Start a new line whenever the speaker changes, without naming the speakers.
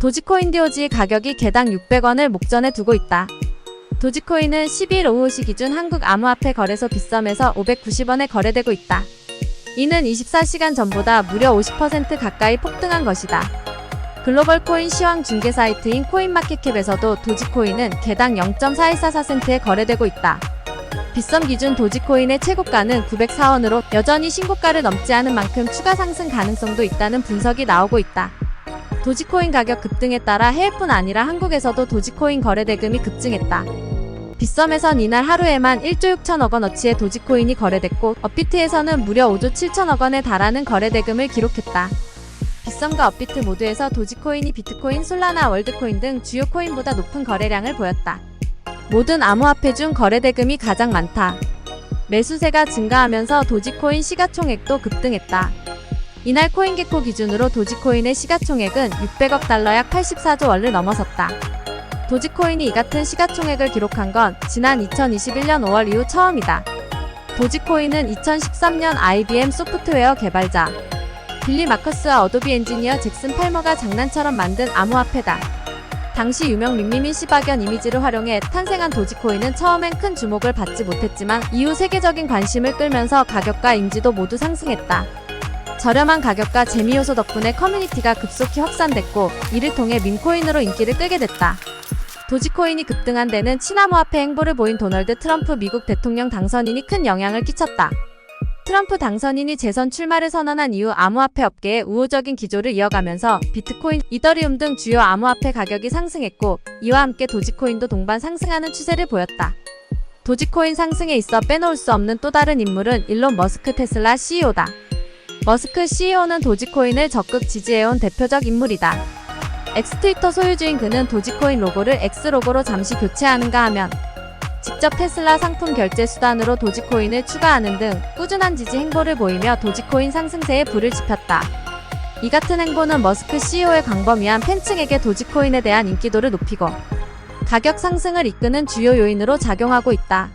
도지코인 DOG 가격이 개당 600원을 목전에 두고 있다. 도지코인은 10일 오후 시 기준 한국 암호화폐 거래소 빗썸에서 590원에 거래되고 있다. 이는 24시간 전보다 무려 50% 가까이 폭등한 것이다. 글로벌 코인 시황 중개 사이트인 코인마켓캡에서도 도지코인은 개당 0.4144센트에 거래되고 있다. 빗썸 기준 도지코인의 최고가는 904원으로 여전히 신고가를 넘지 않은 만큼 추가 상승 가능성도 있다는 분석이 나오고 있다. 도지코인 가격 급등에 따라 해외뿐 아니라 한국에서도 도지코인 거래 대금이 급증했다. 빗썸에선 이날 하루에만 1조 6천억 원어치의 도지코인이 거래됐고 업비트에서는 무려 5조 7천억 원에 달하는 거래 대금을 기록했다. 빗썸과 업비트 모두에서 도지코인이 비트코인, 솔라나, 월드코인 등 주요 코인보다 높은 거래량을 보였다. 모든 암호화폐 중 거래 대금이 가장 많다. 매수세가 증가하면서 도지코인 시가총액도 급등했다. 이날 코인게코 기준으로 도지코인의 시가총액은 600억 달러 약 84조 원을 넘어섰다. 도지코인이 이 같은 시가총액을 기록한 건 지난 2021년 5월 이후 처음이다. 도지코인은 2013년 IBM 소프트웨어 개발자 빌리 마커스와 어도비 엔지니어 잭슨 팔머가 장난처럼 만든 암호화폐다. 당시 유명 림리민 시박연 이미지를 활용해 탄생한 도지코인은 처음엔 큰 주목을 받지 못했지만 이후 세계적인 관심을 끌면서 가격과 인지도 모두 상승했다. 저렴한 가격과 재미 요소 덕분에 커뮤니티가 급속히 확산됐고 이를 통해 밈코인으로 인기를 끌게 됐다. 도지코인이 급등한 데는 친암호화폐 행보를 보인 도널드 트럼프 미국 대통령 당선인이 큰 영향을 끼쳤다. 트럼프 당선인이 재선 출마를 선언한 이후 암호화폐 업계의 우호적인 기조를 이어가면서 비트코인, 이더리움 등 주요 암호화폐 가격이 상승했고 이와 함께 도지코인도 동반 상승하는 추세를 보였다. 도지코인 상승에 있어 빼놓을 수 없는 또 다른 인물은 일론 머스크 테슬라 CEO다. 머스크 CEO는 도지코인을 적극 지지해온 대표적 인물이다. 엑스트위터 소유주인 그는 도지코인 로고를 X로고로 잠시 교체하는가 하면 직접 테슬라 상품 결제 수단으로 도지코인을 추가하는 등 꾸준한 지지 행보를 보이며 도지코인 상승세에 불을 지폈다. 이 같은 행보는 머스크 CEO의 광범위한 팬층에게 도지코인에 대한 인기도를 높이고 가격 상승을 이끄는 주요 요인으로 작용하고 있다.